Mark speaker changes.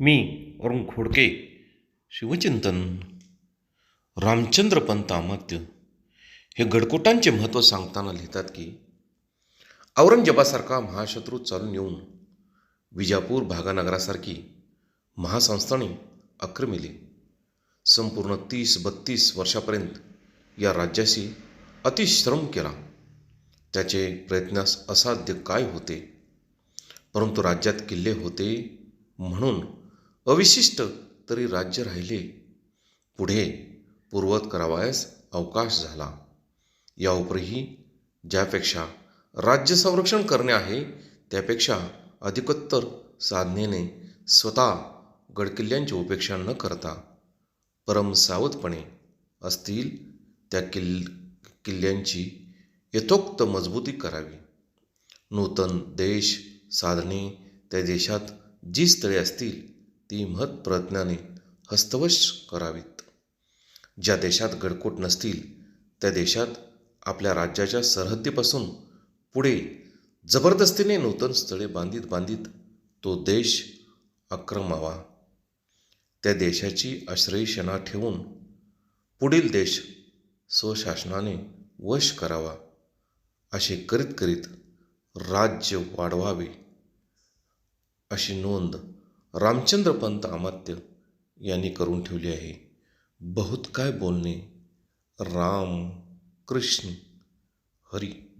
Speaker 1: मी अरुण खोडके शिवचिंतन रामचंद्र पंत अमात्य हे गडकोटांचे महत्त्व सांगताना लिहितात की औरंगजेबासारखा महाशत्रू चालून येऊन विजापूर भागानगरासारखी महासंस्थाने आक्रमिले संपूर्ण तीस बत्तीस वर्षापर्यंत या राज्याशी अतिश्रम केला. त्याचे प्रयत्नास असाध्य काय होते? परंतु राज्यात किल्ले होते म्हणून अविशिष्ट तरी राज्य राहिले. पुढे पूर्वत करावयास अवकाश झाला. या उपरही ज्यापेक्षा राज्य संरक्षण करणे आहे त्यापेक्षा अधिकोत्तर साधनेने स्वतः गडकिल्ल्यांची उपेक्षा न करता परम सावधपणे असतील त्या किल् किल्ल्यांची यथोक्त मजबूती करावी. नूतन देश साधने त्या देशात जी स्थळे असतील ती महत्प्रज्ञाने हस्तवश करावीत. ज्या देशात गडकोट नसतील त्या देशात आपल्या राज्याच्या सरहद्दीपासून पुढे जबरदस्तीने नूतन स्थळे बांधित बांधित तो देश आक्रमावा त्या देशाची आश्रयशना ठेवून पुढील देश स्वशासनाने वश करावा असे करीत करीत राज्य वाढवावे अशी नोंद रामचंद्रपंत आमात्य अमात्य यांनी करून ठेवली आहे. बहुत काय बोलणे. राम कृष्ण हरी.